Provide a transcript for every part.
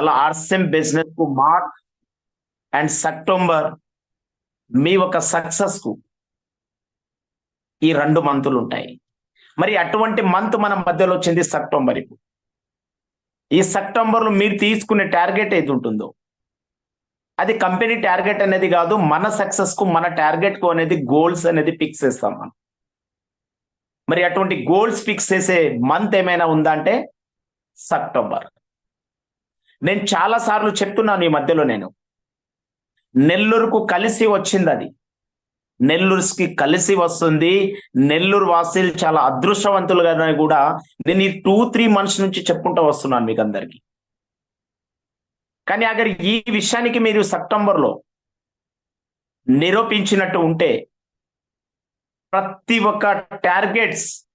అలా ఆర్సెమ్ బిజినెస్కు మార్చ్ అండ్ సెప్టెంబర్ మీ ఒక సక్సెస్కు ఈ రెండు మంతులు ఉంటాయి. మరి అటువంటి మంత్ మన మధ్యలో వచ్చింది సెప్టెంబర్ ఇప్పుడు. ఈ సెప్టెంబర్లో మీరు తీసుకునే టార్గెట్ ఏది ఉంటుందో? అది కంపెనీ టార్గెట్ అనేది కాదు మన సక్సెస్కు మన టార్గెట్కు అనేది గోల్స్ అనేది ఫిక్స్ చేస్తాం మనం. మరి అటువంటి గోల్స్ ఫిక్స్ చేసే మంత్ ఏమైనా ఉందా అంటే సెప్టెంబర్. నేను చాలా సార్లు చెప్తున్నాను ఈ మధ్యలో నేను. నెల్లూరుకు కలిసి వచ్చింది అది. నెల్లూరుకి కలిసి వస్తుంది. నెల్లూరు వాసీలు చాలా అదృష్టవంతులుగా కూడా నేను ఈ టూ త్రీ మంత్స్ నుంచి చెప్పుకుంటూ వస్తున్నాను మీకు అందరికి. కానీ అగర్ ఈ విషయానికి మీరు సెప్టెంబర్లో నిరూపించినట్టు ఉంటే ప్రతి ఒక్క టార్గెట్స్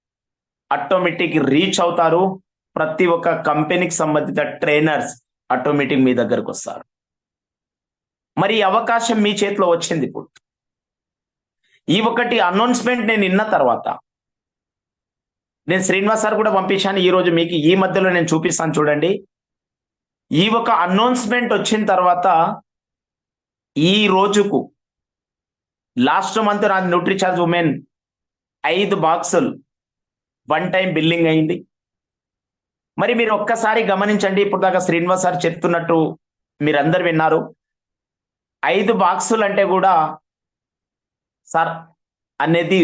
ఆటోమేటిక్ రీచ్ అవుతారు. ప్రతి ఒక్క కంపెనీకి సంబంధిత ట్రైనర్స్ ఆటోమేటిక్ మీ దగ్గరకు వస్తారు. మరి అవకాశం మీ చేతిలో వచ్చింది ఇప్పుడు. ఈ ఒకటి అనౌన్స్మెంట్ నేను విన్న తర్వాత నేను శ్రీనివాస్ సార్ కూడా పంపించాను. ఈ రోజు మీకు ఈ మధ్యలో నేను చూపిస్తాను చూడండి. ఈ ఒక అనౌన్స్మెంట్ వచ్చిన తర్వాత ఈ రోజుకు లాస్ట్ మంత్ నా న్యూట్రిచార్జ్ ఉమెన్ ఐదు బాక్సులు వన్ టైం బిల్లింగ్ అయింది. మరి మీరు ఒక్కసారి గమనించండి ఇప్పుడు దాకా శ్రీనివాస్ సార్ చెప్తున్నట్టు మీరందరు విన్నారు. ఐదు బాక్సులు అంటే కూడా సార్ అనేది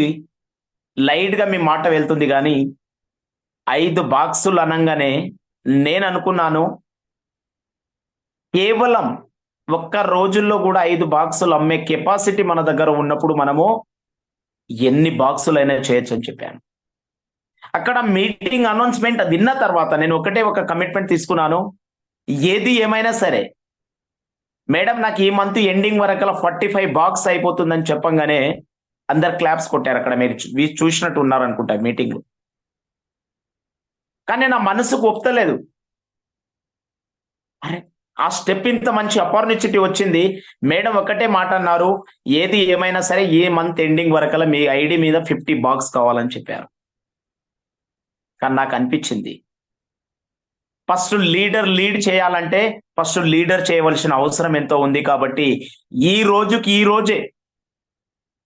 లైట్గా మీ మాట వెళ్తుంది కానీ ఐదు బాక్సులు అనగానే నేను అనుకున్నాను కేవలం ఒక్క రోజుల్లో కూడా ఐదు బాక్సులు అమ్మే కెపాసిటీ మన దగ్గర ఉన్నప్పుడు మనము ఎన్ని బాక్సులు అయినా చేయొచ్చు అని చెప్పాను. అక్కడ మీటింగ్ అనౌన్స్మెంట్ విన్న తర్వాత నేను ఒకటే ఒక కమిట్మెంట్ తీసుకున్నాను. ఏది ఏమైనా సరే మేడం నాకు ఈ మంత్ ఎండింగ్ వరకు ఫార్టీ ఫైవ్ బాక్స్ అయిపోతుందని చెప్పంగానే అందరు క్లాప్స్ కొట్టారు అక్కడ. మీరు చూసినట్టు ఉన్నారు అనుకుంటా మీటింగ్ కానీ నా మనసుకు ఒప్పుతలేదు. అరే ఆ స్టెప్ ఇంత మంచి అపార్చునిటీ వచ్చింది. మేడం ఒకటే మాట అన్నారు. ఏది ఏమైనా సరే ఏ మంత్ ఎండింగ్ వరకల మీ ఐడి మీద ఫిఫ్టీ బాక్స్ కావాలని చెప్పారు. కానీ నాకు అనిపించింది. ఫస్ట్ లీడర్ లీడ్ చేయాలంటే ఫస్ట్ లీడర్ చేయవలసిన అవసరం ఎంతో ఉంది కాబట్టి ఈ రోజుకి ఈ రోజే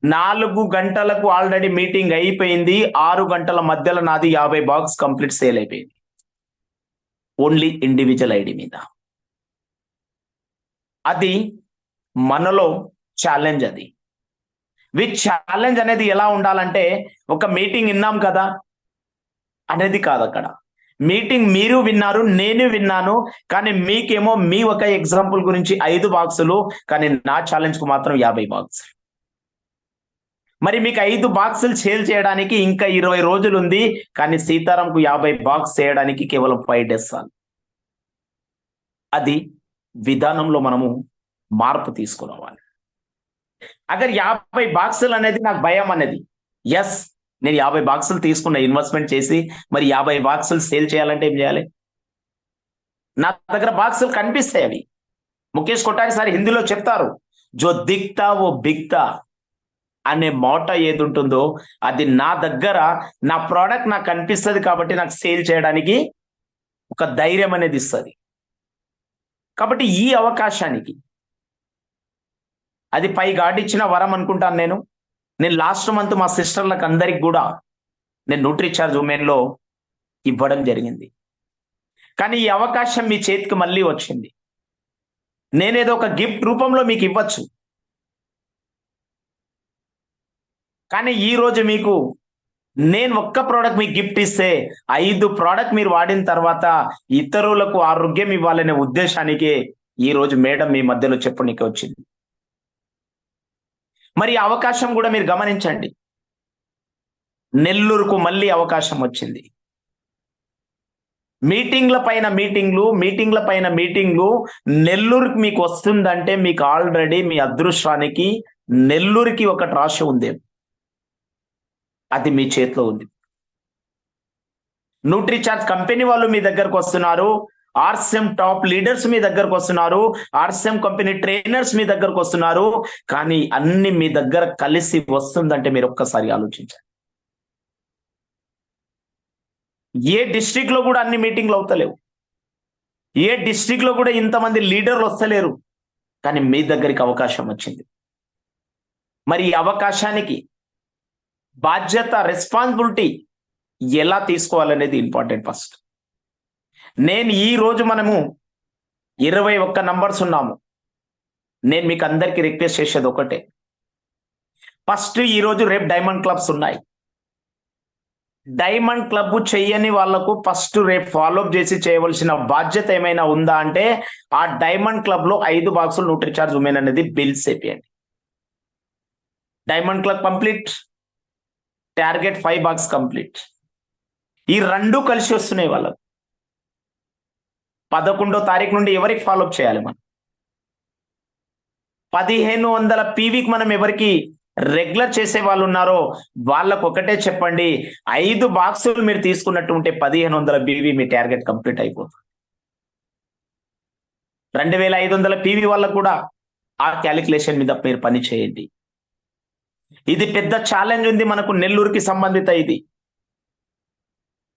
నాలుగు గంటలకు ఆల్రెడీ మీటింగ్ అయిపోయింది. ఆరు గంటల మధ్యలో నాది యాభై బాక్స్ కంప్లీట్ సేల్ అయిపోయింది. ఓన్లీ ఇండివిజువల్ ఐడి మీద. అది మనలో ఛాలెంజ్ అది. విత్ ఛాలెంజ్ అనేది ఎలా ఉండాలంటే ఒక మీటింగ్ విన్నాం కదా అనేది కాదు అక్కడ. మీటింగ్ మీరు విన్నారు నేను విన్నాను కానీ మీకేమో మీ ఒక ఎగ్జాంపుల్ గురించి ఐదు బాక్సులు కానీ నా ఛాలెంజ్కు మాత్రం యాభై బాక్స్ మరి మీకు ఐదు బాక్సులు సేల్ చేయడానికి ఇంకా ఇరవై రోజులు ఉంది కానీ సీతారాంకు యాభై బాక్స్ చేయడానికి కేవలం ఫైవ్ డేస్ చాలు. అది విధానంలో మనము మార్పు తీసుకురావాలి. అగర్ యాభై బాక్సులు అనేది నాకు భయం అనేది ఎస్ నేను యాభై బాక్సులు తీసుకున్న ఇన్వెస్ట్మెంట్ చేసి మరి యాభై బాక్సులు సేల్ చేయాలంటే ఏం చేయాలి? నా దగ్గర బాక్సులు కనిపిస్తాయి అవి. ముఖేష్ కొట్టారి సార్ హిందీలో చెప్తారు జో దిక్తా ఓ బిక్తా అనే మాట ఏది ఉంటుందో అది నా దగ్గర నా ప్రోడక్ట్ నాకు కనిపిస్తుంది కాబట్టి నాకు సేల్ చేయడానికి ఒక ధైర్యం అనేది ఇస్తుంది. కాబట్టి ఈ అవకాశానికి అది పై గాడ్ ఇచ్చిన వరం అనుకుంటాను నేను. నేను లాస్ట్ మంత్ మా సిస్టర్లకు అందరికి కూడా నేను న్యూట్రిచార్జ్ ఉమెన్లో ఇవ్వడం జరిగింది. కానీ ఈ అవకాశం మీ చేతికి మళ్ళీ వచ్చింది. నేనేదో ఒక గిఫ్ట్ రూపంలో మీకు ఇవ్వచ్చు. కానీ ఈ రోజు మీకు నేను ఒక్క ప్రోడక్ట్ మీకు గిఫ్ట్ ఇస్తే ఐదు ప్రోడక్ట్ మీరు వాడిన తర్వాత ఇతరులకు ఆరోగ్యం ఇవ్వాలనే ఉద్దేశానికి ఈ రోజు మేడం మీ మధ్యలో చెప్పడానికి వచ్చింది. మరి అవకాశం కూడా మీరు గమనించండి. నెల్లూరుకు మళ్ళీ అవకాశం వచ్చింది. మీటింగ్ల పైన మీటింగ్లు మీటింగ్ల పైన మీటింగ్లు నెల్లూరుకి మీకు వస్తుందంటే మీకు ఆల్రెడీ మీ అదృష్టానికి నెల్లూరుకి ఒక రాశి ఉంది. అది మీ చేతిలో ఉంది. న్యూట్రిచార్జ్ కంపెనీ వాళ్ళు మీ దగ్గరకు వస్తున్నారు. ఆర్సెం టాప్ లీడర్స్ మీ దగ్గరకు వస్తున్నారు. ఆర్సెం కంపెనీ ట్రైనర్స్ మీ దగ్గరకు వస్తున్నారు. కానీ అన్ని మీ దగ్గర కలిసి వస్తుందంటే మీరు ఒక్కసారి ఆలోచించండి. ఏ డిస్ట్రిక్ట్లో కూడా అన్ని మీటింగ్లు అవుతలేవు. ఏ డిస్టిక్లో కూడా ఇంతమంది లీడర్లు వస్తలేరు. కానీ మీ దగ్గరికి అవకాశం వచ్చింది. మరి ఈ అవకాశానికి బాధ్యత రెస్పాన్సిబిలిటీ ఎలా తీసుకోవాలనేది ఇంపార్టెంట్ ఫస్ట్. నేను ఈ రోజు మనము ఇరవై ఒక్క నంబర్స్ ఉన్నాము. నేను మీకు అందరికీ రిక్వెస్ట్ చేసేది ఒకటే. ఫస్ట్ ఈరోజు రేపు డైమండ్ క్లబ్స్ ఉన్నాయి. డైమండ్ క్లబ్ చెయ్యని వాళ్ళకు ఫస్ట్ రేపు ఫాలోఅప్ చేసి చేయవలసిన బాధ్యత ఏమైనా ఉందా అంటే ఆ డైమండ్ క్లబ్లో ఐదు బాక్సులు న్యూట్రీ చార్జ్ ఉమెన్ అనేది bills చేపియండి. Diamond club complete target five box complete ఈ రెండు కలిసి వస్తున్నాయి వాళ్ళకు. పదకొండో తారీఖు నుండి ఎవరికి ఫాలోఅప్ చేయాలి మనం? పదిహేను వందల పీవీకి మనం ఎవరికి రెగ్యులర్ చేసే వాళ్ళు ఉన్నారో వాళ్ళకు ఒకటే చెప్పండి. ఐదు బాక్సులు మీరు తీసుకున్నట్టు ఉంటే పదిహేను వందల బీవీ మీ టార్గెట్ కంప్లీట్ అయిపోతుంది. రెండు వేల ఐదు వందల పీవీ వాళ్ళకు కూడా ఆ క్యాలిక్యులేషన్ మీద మీరు పని చేయండి. ఇది పెద్ద ఛాలెంజ్ ఉంది మనకు నెల్లూరుకి సంబంధిత ఇది.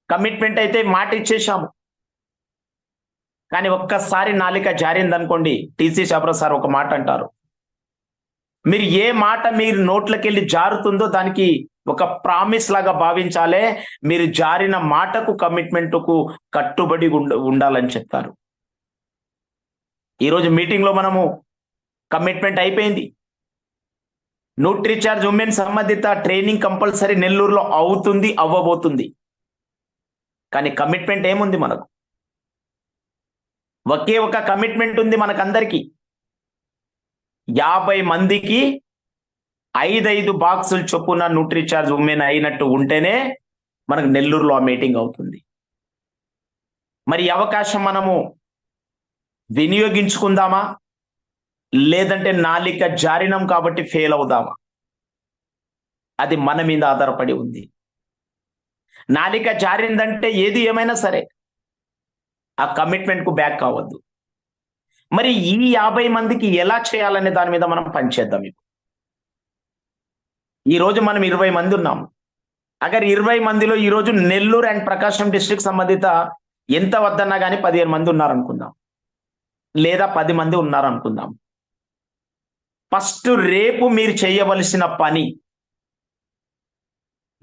కమిట్మెంట్ అయితే మాట ఇచ్చేసాము కానీ ఒక్కసారి నాలిక జారిందనుకోండి టీసీ చబ్ర సార్ ఒక మాట అంటారు. మీరు ఏ మాట మీరు నోట్లకెళ్ళి జారుతుందో దానికి ఒక ప్రామిస్ లాగా భావించాలే మీరు జారిన మాటకు కమిట్మెంట్కు కట్టుబడి ఉండ ఉండాలని చెప్తారు. ఈరోజు మీటింగ్లో మనము కమిట్మెంట్ అయిపోయింది. న్యూట్రీచార్జ్ ఉమెన్ సంబంధిత ట్రైనింగ్ కంపల్సరీ నెల్లూరులో అవుతుంది అవ్వబోతుంది. కానీ కమిట్మెంట్ ఏముంది మనకు? ఒకే ఒక కమిట్మెంట్ ఉంది మనకందరికీ. యాభై మందికి ఐదైదు బాక్సులు చొప్పున న్యూట్రీచార్జ్ ఉమెన్ అయినట్టు ఉంటేనే మనకు నెల్లూరులో ఆ మీటింగ్ అవుతుంది. మరి అవకాశం మనము వినియోగించుకుందామా? లేదంటే నాలిక జారినం కాబట్టి ఫెయిల్ అవుదామా? అది మన మీద ఆధారపడి ఉంది. నాలిక జారిందంటే ఏది ఏమైనా సరే ఆ కమిట్మెంట్కు బ్యాక్ కావద్దు. మరి ఈ యాభై మందికి ఎలా చేయాలనే దాని మీద మనం పనిచేద్దాం ఇప్పుడు. ఈ రోజు మనం ఇరవై మంది ఉన్నాం. అగర్ ఇరవై మందిలో ఈ రోజు నెల్లూరు అండ్ ప్రకాశం డిస్టిక్ సంబంధిత ఎంత వద్దన్నా కానీ పదిహేను మంది ఉన్నారనుకుందాం. లేదా పది మంది ఉన్నారనుకుందాం. ఫస్ట్ రేపు మీరు చేయవలసిన పని.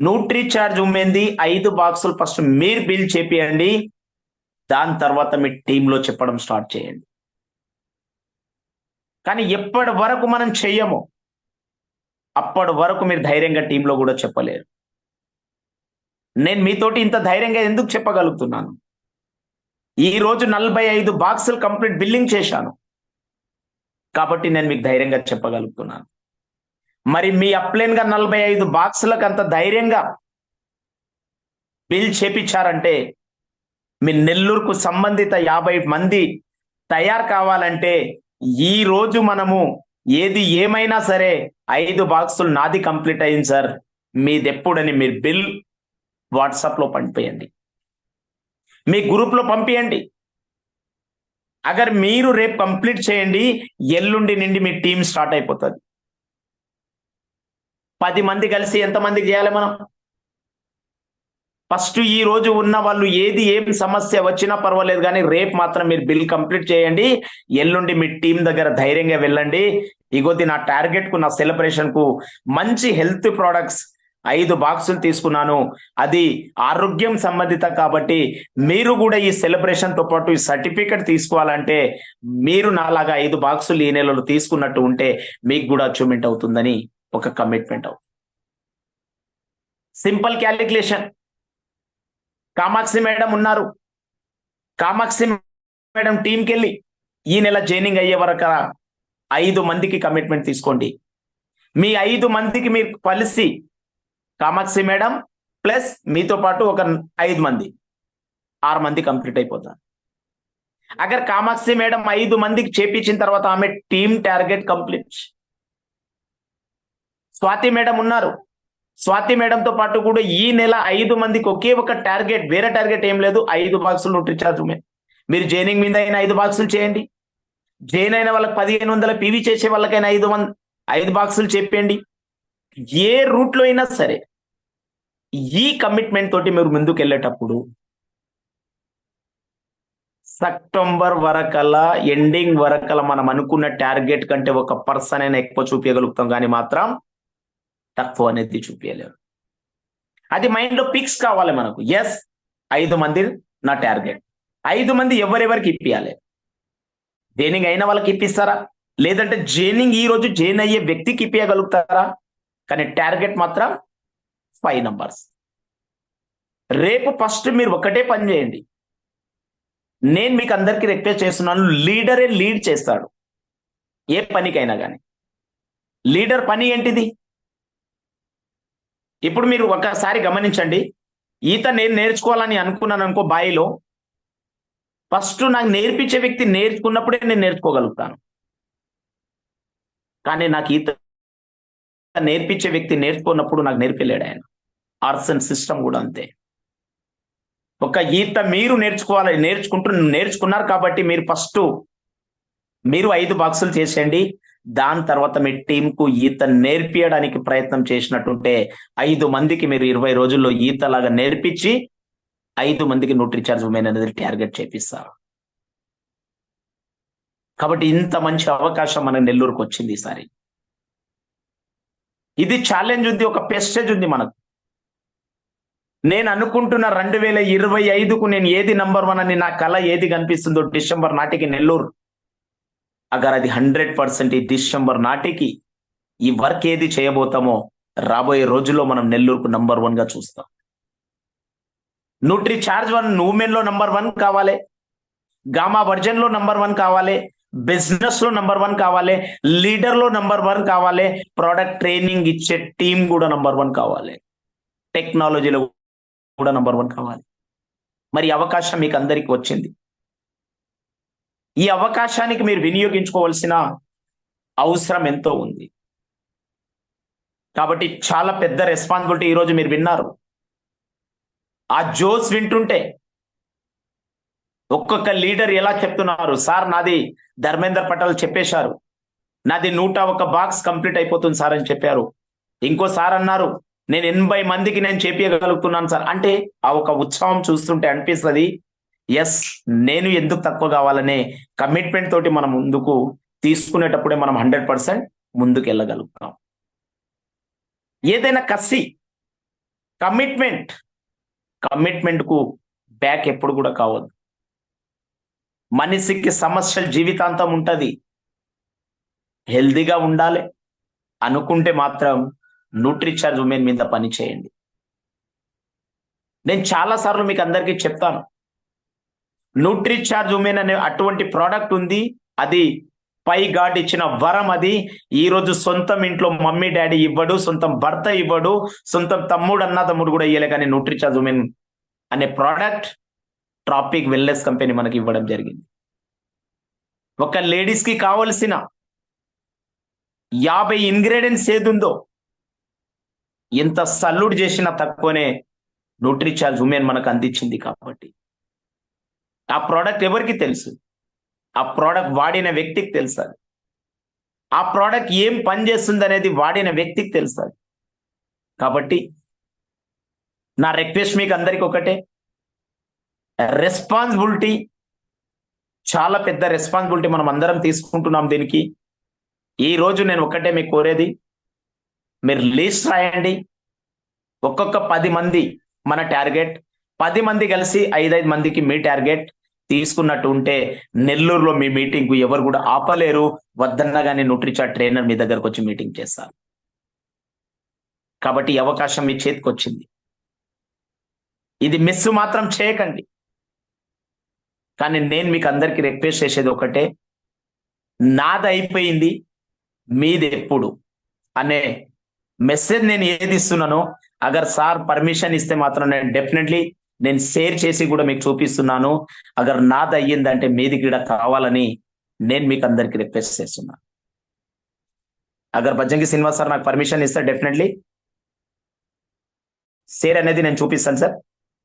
న్యూట్రీ చార్జ్ ఉమ్మేంది? ఐదు బాక్సులు ఫస్ట్ మీరు బిల్ చేపియండి. దాని తర్వాత మీ టీంలో చెప్పడం స్టార్ట్ చేయండి. కానీ ఎప్పటి వరకు మనం చెయ్యము? అప్పటి వరకు మీరు ధైర్యంగా టీంలో కూడా చెప్పలేరు. నేను మీతోటి ఇంత ధైర్యంగా ఎందుకు చెప్పగలుగుతున్నాను? ఈ రోజు నలభై ఐదు బాక్సులు కంప్లీట్ బిల్లింగ్ చేశాను. కాబట్టి నేను మీకు ధైర్యంగా చెప్పగలుగుతున్నాను. మరి మీ అప్లైన్గా నలభై ఐదు బాక్సులకు అంత ధైర్యంగా బిల్ చేపించారంటే మీ నెల్లూరుకు సంబంధిత యాభై మంది తయారు కావాలంటే ఈ రోజు మనము ఏది ఏమైనా సరే ఐదు బాక్సులు నాది కంప్లీట్ అయింది సార్. మీది ఎప్పుడని మీరు బిల్ వాట్సాప్లో మీ గ్రూప్లో అగర్ మీరు రేపు కంప్లీట్ చేయండి ఎల్లుండి నుండి మీ టీం స్టార్ట్ అయిపోతుంది. పది మంది కలిసి ఎంతమందికి చేయాలి మనం? ఫస్ట్ ఈ రోజు ఉన్న వాళ్ళు ఏది ఏం సమస్య వచ్చినా పర్వాలేదు కానీ రేపు మాత్రం మీరు బిల్ కంప్లీట్ చేయండి. ఎల్లుండి మీ టీం దగ్గర ధైర్యంగా వెళ్ళండి. ఇగోది నా టార్గెట్కు నా సెలబ్రేషన్కు మంచి హెల్త్ ప్రోడక్ట్స్ ఐదు బాక్సులు తీసుకున్నాను. అది ఆరోగ్యం సంబంధిత కాబట్టి మీరు కూడా ఈ సెలబ్రేషన్తో పాటు ఈ సర్టిఫికెట్ తీసుకోవాలంటే మీరు నాలాగా ఐదు బాక్సులు ఈ నెలలో తీసుకున్నట్టు ఉంటే మీకు కూడా అచీవ్మెంట్ అవుతుందని ఒక కమిట్మెంట్. అవుతుంది సింపుల్ క్యాలిక్యులేషన్. కామాక్షి మేడం ఉన్నారు. కామాక్షి మేడం టీంకి వెళ్ళి ఈ నెల జైనింగ్ అయ్యే వరకు ఐదు మందికి కమిట్మెంట్ తీసుకోండి. మీ ఐదు మందికి మీరు కలిసి కామాక్షి మేడం ప్లస్ మీతో పాటు ఒక ఐదు మంది ఆరు మంది కంప్లీట్ అయిపోతారు. అగర్ కామాక్షి మేడం ఐదు మందికి చేపించిన తర్వాత ఆమె team target complete. Swathi madam ఉన్నారు. స్వాతి మేడంతో పాటు కూడా ఈ నెల ఐదు మందికి ఒకే ఒక టార్గెట్ వేరే టార్గెట్ ఏం లేదు. ఐదు బాక్సులు న్యూట్రిచార్జ్ ఉమెన్ మీరు జైనింగ్ మీద అయినా ఐదు బాక్సులు చేయండి. జైన్ అయిన వాళ్ళకి పదిహేను వందల పీవీ చేసే వాళ్ళకైనా ఐదు వంద ఐదు బాక్సులు చెప్పండి. ఏ రూట్లో అయినా సరే ఈ కమిట్మెంట్ తోటి మీరు ముందుకు వెళ్ళేటప్పుడు సెప్టెంబర్ వరకల్లా ఎండింగ్ వరకల్లా మనం అనుకున్న టార్గెట్ కంటే ఒక పర్సన్ అయినా ఎక్కువ చూపించగలుగుతాం. కానీ మాత్రం తక్కువ అనేది చూపించలేరు అది మైండ్లో పిక్స్ కావాలి మనకు. ఎస్ ఐదు మంది నా టార్గెట్ ఐదు మంది ఎవరెవరికి ఇప్పియాలి? జైనింగ్ అయిన వాళ్ళకి ఇప్పిస్తారా? లేదంటే జైనింగ్ ఈ రోజు జైన్ అయ్యే వ్యక్తికి ఇప్పించగలుగుతారా కానీ టార్గెట్ మాత్రం ఫైవ్ నంబర్స్ రేపు ఫస్ట్ మీరు ఒకటే పని చేయండి. నేను మీకు అందరికీ రిక్వెస్ట్ చేస్తున్నాను లీడరే లీడ్ చేస్తాడు. ఏ పనికైనా కానీ లీడర్ పని ఏంటిది? ఇప్పుడు మీరు ఒకసారి గమనించండి. ఈత నేను నేర్చుకోవాలని అనుకున్నాను అనుకో బాయిలో. ఫస్ట్ నాకు నేర్పించే వ్యక్తి నేర్చుకున్నప్పుడే నేను నేర్చుకోగలుగుతాను. కానీ నాకు ఈత నేర్పించే వ్యక్తి నేర్చుకున్నప్పుడు నాకు నేర్పలేడు ఆయన. ఆర్ట్స్ అండ్ సిస్టమ్ కూడా అంతే. ఒక ఈత మీరు నేర్చుకోవాలి నేర్చుకుంటూ నేర్చుకున్నారు కాబట్టి మీరు ఫస్ట్ మీరు ఐదు బాక్సులు చేసేయండి. దాని తర్వాత మీ టీంకు ఈత నేర్పియడానికి ప్రయత్నం చేసినట్టుంటే ఐదు మందికి మీరు ఇరవై రోజుల్లో ఈత లాగా నేర్పించి ఐదు మందికి న్యూట్రిచార్జ్ ఉమెన్ అనేది టార్గెట్ చేపిస్తారు. కాబట్టి ఇంత మంచి అవకాశం మన నెల్లూరుకు వచ్చింది ఈసారి. ఇది ఛాలెంజ్ ఉంది ఒక పెస్టేజ్ ఉంది మనకు. నేను అనుకుంటున్న రెండు వేల ఇరవై ఐదుకు నేను ఏది నంబర్ వన్ అని నా కళ ఏది కనిపిస్తుందో డిసెంబర్ నాటికి నెల్లూరు. అగర్ అది హండ్రెడ్ పర్సెంట్ ఈ డిసెంబర్ నాటికి ఈ వర్క్ ఏది చేయబోతామో రాబోయే రోజుల్లో మనం నెల్లూరుకు నంబర్ వన్గా చూస్తాం. న్యూట్రీ చార్జ్ వన్ ఉమెన్లో నంబర్ వన్ కావాలి. గామా వర్జన్లో నంబర్ వన్ కావాలి. బిజినెస్లో నంబర్ వన్ కావాలి. లీడర్లో నంబర్ వన్ కావాలి. ప్రోడక్ట్ ట్రైనింగ్ ఇచ్చే టీం కూడా నంబర్ వన్ కావాలి. టెక్నాలజీలో కూడా నంబర్ వన్ కావాలి. మరి అవకాశం మీకు అందరికి వచ్చింది. ఈ అవకాశానికి మీరు వినియోగించుకోవాల్సిన అవసరం ఎంతో ఉంది. కాబట్టి చాలా పెద్ద రెస్పాన్సిబిలిటీ ఈరోజు మీరు విన్నారు. ఆ జోస్ వింటుంటే ఒక్కొక్క లీడర్ ఎలా చెప్తున్నారు సార్ నాది ధర్మేందర్ పటేల్ చెప్పేశారు. నాది నూట ఒక బాక్స్ కంప్లీట్ అయిపోతుంది సార్ అని చెప్పారు. ఇంకో సార్ అన్నారు నేను ఎనభై మందికి నేను చేపించగలుగుతున్నాను సార్. అంటే ఆ ఒక ఉత్సవం చూస్తుంటే అనిపిస్తుంది ఎస్ నేను ఎందుకు తక్కువ కావాలనే కమిట్మెంట్ తోటి మనం ముందుకు తీసుకునేటప్పుడే మనం హండ్రెడ్ పర్సెంట్ ముందుకు వెళ్ళగలుగుతాం ఏదైనా కసి కమిట్మెంట్ కమిట్మెంట్కు బ్యాక్ ఎప్పుడు కూడా కావద్దు. మనిషికి సమస్యలు జీవితాంతం ఉంటుంది. హెల్దీగా ఉండాలి. అనుకుంటే మాత్రం న్యూట్రిచార్జ్ ఉమెన్ మీద పని చేయండి నేను చాలా సార్లు మీకు అందరికీ చెప్తాను. న్యూట్రిచార్జ్ ఉమెన్ అనే అటువంటి ప్రోడక్ట్ ఉంది. అది పై గాడ్ ఇచ్చిన వరం అది. ఈ రోజు సొంతం ఇంట్లో మమ్మీ డాడీ ఇవ్వడు సొంతం భర్త ఇవ్వడు సొంతం తమ్ముడు అన్న తమ్ముడు కూడా ఇవ్వలే కానీ న్యూట్రిచార్జ్ ఉమెన్ అనే ప్రోడక్ట్ ట్రాపిక్ వెల్నెస్ కంపెనీ మనకి ఇవ్వడం జరిగింది. ఒక లేడీస్కి కావలసిన యాభై ఇంగ్రీడియంట్స్ ఏదుందో ఎంత సల్యూట్ చేసినా తక్కువనే న్యూట్రిచార్జ్ ఉమెన్ మనకు అందించింది కాబట్టి. ఆ ప్రోడక్ట్ ఎవరికి తెలుసు? ఆ ప్రోడక్ట్ వాడిన వ్యక్తికి తెలుసా ఆ ప్రోడక్ట్ ఏం పనిచేస్తుంది అనేది వాడిన వ్యక్తికి తెలుసా కాబట్టి నా రిక్వెస్ట్ మీకు అందరికి ఒకటే. రెస్పాన్సిబిలిటీ చాలా పెద్ద రెస్పాన్సిబిలిటీ మనం అందరం తీసుకుంటున్నాం దీనికి. ఈ రోజు నేను ఒకటే మీకు కోరేది. మీరు లిస్ట్ రాయండి. ఒక్కొక్క పది మంది మన టార్గెట్ పది మంది కలిసి ఐదైదు మందికి మీ టార్గెట్ తీసుకున్నట్టు ఉంటే నెల్లూరులో మీ మీటింగ్ ఎవరు కూడా ఆపలేరు. వద్దన్నగానే న్యూట్రిచా ట్రైనర్ మీ దగ్గరకు వచ్చి మీటింగ్ చేస్తారు. కాబట్టి అవకాశం మీ చేతికి వచ్చింది. ఇది మిస్ మాత్రం చేయకండి. కానీ నేను మీకు అందరికి రిక్వెస్ట్ చేసేది ఒకటే నాది అయిపోయింది మీది ఎప్పుడు అనే మెసేజ్ నేను ఏది ఇస్తున్నానో అగర్ సార్ పర్మిషన్ ఇస్తే మాత్రం నేను డెఫినెట్లీ నేను షేర్ చేసి కూడా మీకు చూపిస్తున్నాను. అగర్ నాది అయ్యిందంటే మీది కూడా కావాలని నేను మీకు అందరికి రిక్వెస్ట్ చేస్తున్నాను అగర్ భజంగి శ్రీనివాస్ సార్ నాకు పర్మిషన్ ఇస్తే డెఫినెట్లీ షేర్ అనేది నేను చూపిస్తాను సార్